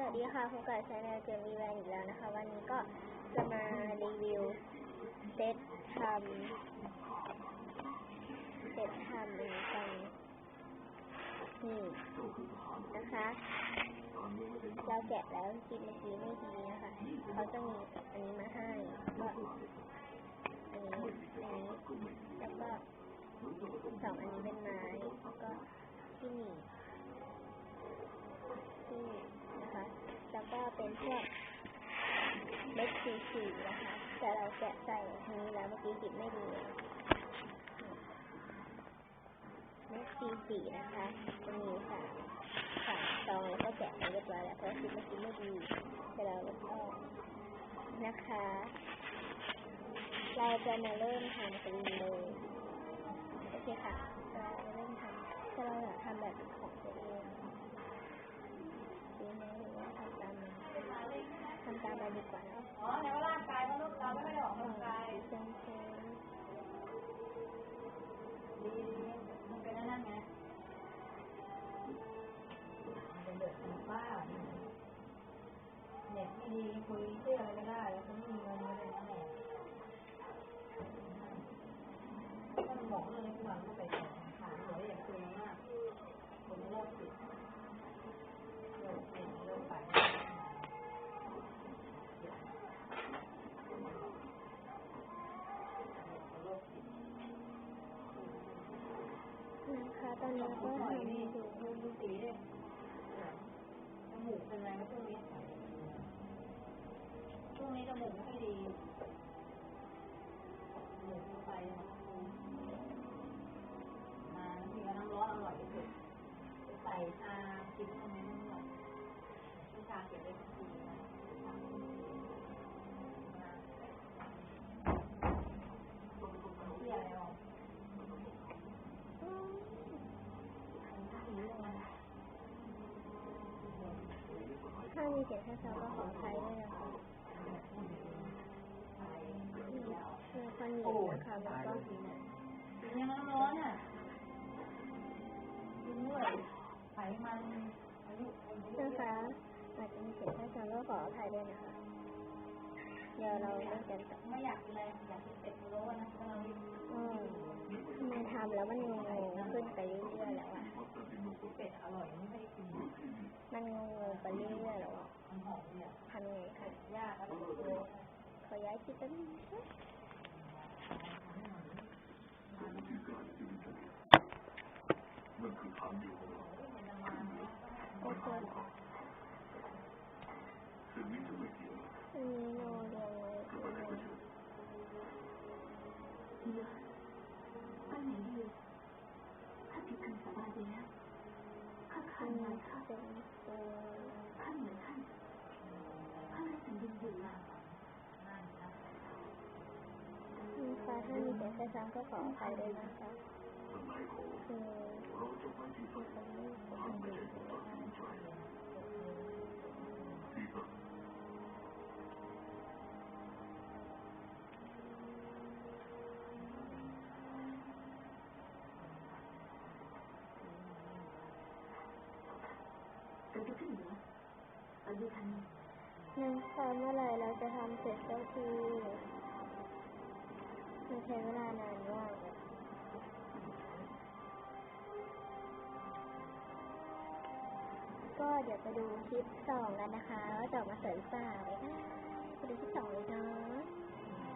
สวัสดีค่ะพบกับชาแนลเจมี่แวนอีกแล้วนะคะ วันนี้ก็จะมารีวิวเซตทำเซตทำอันนี้กันนี่นะคะ เราแกะแล้วกินเมื่อกี้ไม่ดีนะคะเขาจะมีอันนี้มาให้ก็อันนี้อันนี้แล้วก็สองอันนี้เป็นไม้แล้วก็ที่หนีบที่นีบนะคะ แล้วก็ เป็นพวกเม็ดสีสีนะคะ แต่เราแกะใส่นี้แล้วเมื่อกี้จิบไม่ดีเม็ดสีสีนะคะจะมีสามสามซองแล้วก็แกะไปเรียบร้อยแล้วเพราะจิบเมื่อกี้ไม่ดีแต่เราลบออกนะคะ เราจะมาเริ่มทำกันเลยโอเคค่ะ เราเริ่มทำถ้าเราอยากทำแบบของตัวเอง ดีกว่าอ๋อแต่ว่าร่างกายมนุษย์เราไม่ได้ออกกำลังกายเชิญเชิญดีมันเป็นนั่นไงเป็นเด็กบ้าเนี่ยไม่ดีคุยเชื่ออะไรก็ได้แล้วก็ไม่มีเงินเลย นะตอนนี้ก็ทำอยู่ดูสีเลยจมูกเป็นไรก็ช่วงนี้ช่วงนี้จมูกไม่ค่อยดีจมูกเข้าไปมาทีละน้ำร้อนอร่อยที่สุดใส่ชากินตรงนี้หน่อยชาเก็บไว้ทุกที เสียงท่าทางก็ขออภัยด้วยนะคะคือคอนเหนียวนะคะแล้วก็ยังร้อนอะกินด้วยไขมันอายุอายุนะคะอาจจะมีเสียงท่าทางก็ขออภัยด้วยนะคะเดี๋ยวเราเล่นกันต่อไม่อยากกินอะไรอยากกินเป็ดพะโล้นะเราอืมทำไมทำแล้วมันงงขึ้นไปเรื่อยๆแล้วอะ เป็ดอร่อยไม่ได้กิน มันงงๆไปเรื่อยๆแล้วอะ มันหอมเนี่ย ทำไง คะยากแล้วโลขอย้ายคิดแป๊บนึงนะคะนั่นคือทางอยู่ของเรา โอเค สิ่งนี้จะไม่เกี่ยว อันนี้เราเรียงไว้ จะไปไหนก็เชิญ ป้าไหนดีข้าผิดคำสาบานไปแล้วข้า อั ขั น น นี้ ไว้ข้า เป็นตัว ข้าเหมือนท่านข้าให้สัญญาอยู่ลา นะคะ ถ้ามีเสียงท่าทางก็ขออภัยด้วยนะคะสมัยของคือเราจะไม่ที่สุดคนไม่ปกทำไม่ติใช่ความตัดสินใจที่สุดเราจะขึ้นเหนืออายุทันนั่นค่ะเมื่อไหร่เราจะทำเสร็จก็คือมันใช้เวลานานมากก็เดี๋ยวไปดูคลิปสองกันนะคะสองมาเสริมสาวไปดูคลิปสองเลยเนาะ